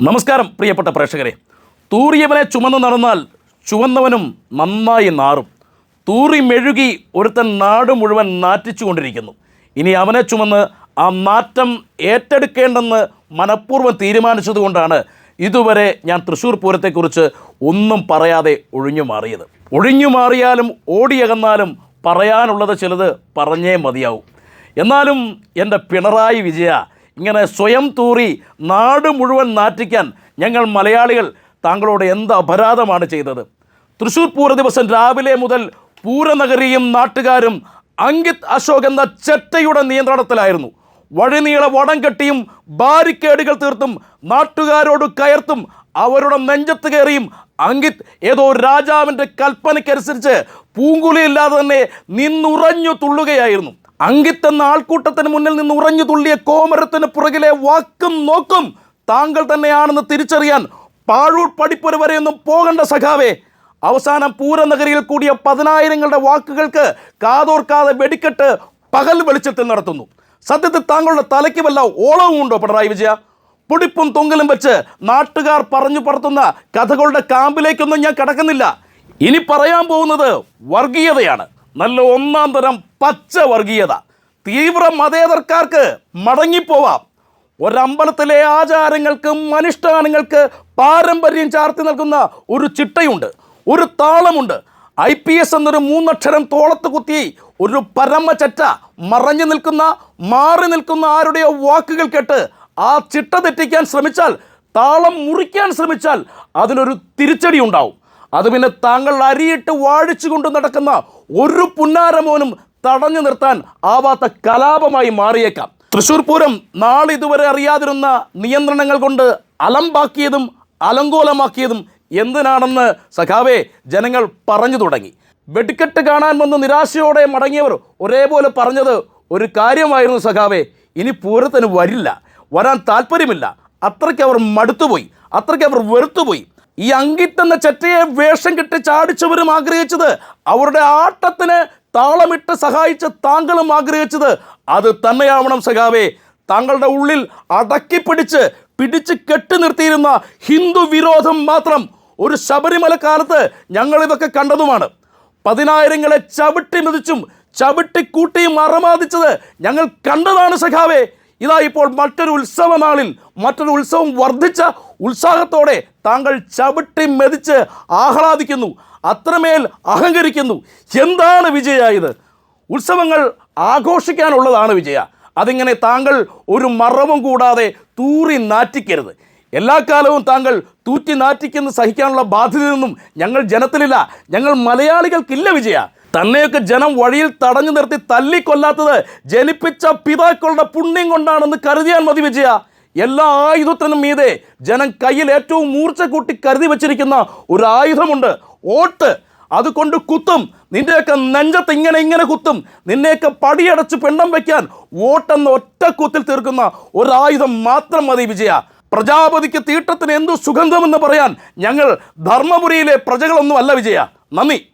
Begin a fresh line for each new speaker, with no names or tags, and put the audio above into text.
നമസ്കാരം പ്രിയപ്പെട്ട പ്രേക്ഷകരെ. തൂറിയവനെ ചുമന്ന് നടന്നാൽ ചുവന്നവനും നന്നായി നാറും. തൂറി മെഴുകി ഒരുത്തൻ നാട് മുഴുവൻ നാറ്റിച്ചുകൊണ്ടിരിക്കുന്നു ഇനി അവനെ ചുമന്ന് ആ നാറ്റം ഏറ്റെടുക്കേണ്ടെന്ന് മനഃപൂർവം തീരുമാനിച്ചതുകൊണ്ടാണ് ഇതുവരെ ഞാൻ തൃശ്ശൂർ പൂരത്തെക്കുറിച്ച് ഒന്നും പറയാതെ ഒഴിഞ്ഞു മാറിയത്. ഒഴിഞ്ഞു മാറിയാലും ഓടിയകന്നാലും പറയാനുള്ളത് ചിലത് പറഞ്ഞേ മതിയാവും. എന്നാലും എന്റെ പിണറായി വിജയ ഇങ്ങനെ സ്വയം തൂറി നാട് മുഴുവൻ നാറ്റിക്കാൻ ഞങ്ങൾ മലയാളികൾ താങ്കളോട് എന്ത് അപരാധമാണ് ചെയ്തത്? തൃശ്ശൂർ പൂര ദിവസം രാവിലെ മുതൽ പൂരനഗരിയും നാട്ടുകാരും അങ്കിത് അശോക് എന്ന ചെറ്റയുടെ നിയന്ത്രണത്തിലായിരുന്നു. വഴിനീള വടം കെട്ടിയും ബാരിക്കേഡുകൾ തീർത്തും നാട്ടുകാരോട് കയർത്തും അവരുടെ നെഞ്ചത്ത് കയറിയും അങ്കിത് ഏതോ രാജാവിന്റെ കൽപ്പനയ്ക്കനുസരിച്ച് പൂങ്കുലിയില്ലാതെ തന്നെ നിന്നുറഞ്ഞു തുള്ളുകയായിരുന്നു. അങ്കിത്ത് എന്ന ആൾക്കൂട്ടത്തിന് മുന്നിൽ നിന്ന് ഉറഞ്ഞു തുള്ളിയ കോമരത്തിന് പുറകിലെ വാക്കും നോക്കും. താങ്കൾ തന്നെയാണെന്ന് തിരിച്ചറിയാൻ പാഴൂർ പടിപ്പുര വരെയൊന്നും പോകണ്ട സഖാവേ. അവസാനം പൂരനഗരിയിൽ കൂടിയ പതിനായിരങ്ങളുടെ വാക്കുകൾക്ക് കാതോർക്കാതെ വെടിക്കെട്ട് പകൽ വെളിച്ചത്തിൽ നടത്തുന്നു. സത്യത്തിൽ താങ്കളുടെ തലയ്ക്ക് വല്ല ഓളവും ഉണ്ടോ പിണറായി വിജയ? പൊടിപ്പും തൊങ്കലും വെച്ച് നാട്ടുകാർ പറഞ്ഞു പറത്തുന്ന കഥകളുടെ കാമ്പിലേക്കൊന്നും ഞാൻ കടക്കുന്നില്ല. ഇനി പറയാൻ പോകുന്നത് വർഗീയതയാണ്. നല്ല ഒന്നാം തരം പച്ച വർഗീയത. തീവ്ര മതേതർക്കാർക്ക് മടങ്ങിപ്പോവാം. ഒരമ്പലത്തിലെ ആചാരങ്ങൾക്കും അനുഷ്ഠാനങ്ങൾക്ക് പാരമ്പര്യം ചാർത്തി നൽകുന്ന ഒരു ചിട്ടയുണ്ട് ഒരു താളമുണ്ട്. ഐ പി എസ് എന്നൊരു മൂന്നക്ഷരം തോളത്ത് കുത്തി ഒരു പരമചറ്റ മറഞ്ഞു നിൽക്കുന്ന മാറി നിൽക്കുന്ന ആരുടെയോ വാക്കുകൾ കേട്ട് ആ ചിട്ട തെറ്റിക്കാൻ ശ്രമിച്ചാൽ താളം മുറിക്കാൻ ശ്രമിച്ചാൽ അതിനൊരു തിരിച്ചടി ഉണ്ടാവും അത് പിന്നെ താങ്കൾ അരിയിട്ട് വാഴിച്ചു കൊണ്ട് നടക്കുന്ന ഒരു പുന്നാരമോനും തടഞ്ഞു നിർത്താൻ ആവാത്ത കലാപമായി മാറിയേക്കാം. തൃശ്ശൂർ പൂരം നാളിതുവരെ അറിയാതിരുന്ന നിയന്ത്രണങ്ങൾ കൊണ്ട് അലമ്പാക്കിയതും അലങ്കോലമാക്കിയതും എന്തിനാണെന്ന് സഖാവേ ജനങ്ങൾ പറഞ്ഞു തുടങ്ങി. വെടിക്കെട്ട് കാണാൻ വന്ന് നിരാശയോടെ മടങ്ങിയവർ ഒരേപോലെ പറഞ്ഞത് ഒരു കാര്യമായിരുന്നു സഖാവേ ഇനി പൂരത്തിന് വരില്ല. വരാൻ താല്പര്യമില്ല അത്രയ്ക്ക് അവർ മടുത്തുപോയി. അത്രയ്ക്ക് അവർ വെറുത്തുപോയി. ഈ അങ്കിത്ത് എന്ന ചെറ്റയെ വേഷം കെട്ടി ചാടിച്ചവരും ആഗ്രഹിച്ചത് അവരുടെ ആട്ടത്തിന് താളമിട്ട് സഹായിച്ച താങ്കളും ആഗ്രഹിച്ചത് അത് തന്നെയാവണം സഖാവേ. താങ്കളുടെ ഉള്ളിൽ അടക്കി പിടിച്ച് പിടിച്ച് കെട്ടി നിർത്തിയിരുന്ന ഹിന്ദു വിരോധം മാത്രം ഒരു ശബരിമല കാലത്ത് ഞങ്ങളിതൊക്കെ കണ്ടതുമാണ്. പതിനായിരങ്ങളെ ചവിട്ടി മെതിച്ചും ചവിട്ടിക്കൂട്ടിയും അറമാദിച്ചത് ഞങ്ങൾ കണ്ടതാണ് സഖാവേ. ഇതാ ഇപ്പോൾ മറ്റൊരു ഉത്സവ നാളിൽ മറ്റൊരു ഉത്സവം വർദ്ധിച്ച ഉത്സാഹത്തോടെ താങ്കൾ ചവിട്ടി മെതിച്ച് ആഹ്ലാദിക്കുന്നു അത്രമേൽ അഹങ്കരിക്കുന്നു. എന്താണ് വിജയായത് ഉത്സവങ്ങൾ ആഘോഷിക്കാനുള്ളതാണ് വിജയ. അതിങ്ങനെ താങ്കൾ ഒരു മറവും കൂടാതെ തൂറി നാറ്റിക്കരുത്. എല്ലാ കാലവും താങ്കൾ തൂറ്റി നാറ്റിക്കുന്ന സഹിക്കാനുള്ള ബാധ്യതയൊന്നും ഞങ്ങൾ ജനത്തിലില്ല. ഞങ്ങൾ മലയാളികൾക്കില്ല വിജയ. തന്നെയൊക്കെ ജനം വഴിയിൽ തടഞ്ഞു നിർത്തി തല്ലിക്കൊല്ലാത്തത് ജനിപ്പിച്ച പിതാക്കളുടെ പുണ്യം കൊണ്ടാണെന്ന് കരുതിയാൽ മതി വിജയ. എല്ലാ ആയുധത്തിനും മീതെ ജനം കയ്യിൽ ഏറ്റവും മൂർച്ച കൂട്ടി കരുതി വച്ചിരിക്കുന്ന ഒരു ആയുധമുണ്ട്. ഓട്ട്. അതുകൊണ്ട് കുത്തും. നിന്റെയൊക്കെ നെഞ്ചത്ത് ഇങ്ങനെ ഇങ്ങനെ കുത്തും. നിന്നെയൊക്കെ പടിയടച്ച് പെണ്ണം വയ്ക്കാൻ വോട്ടെന്ന ഒറ്റ കുത്തിൽ തീർക്കുന്ന ഒരായുധം മാത്രം മതി വിജയ. പ്രജാപതിക്ക് തീട്ടത്തിന് എന്തു സുഗന്ധമെന്ന് പറയാൻ ഞങ്ങൾ ധർമ്മപുരിയിലെ പ്രജകളൊന്നും അല്ല വിജയ. നന്ദി.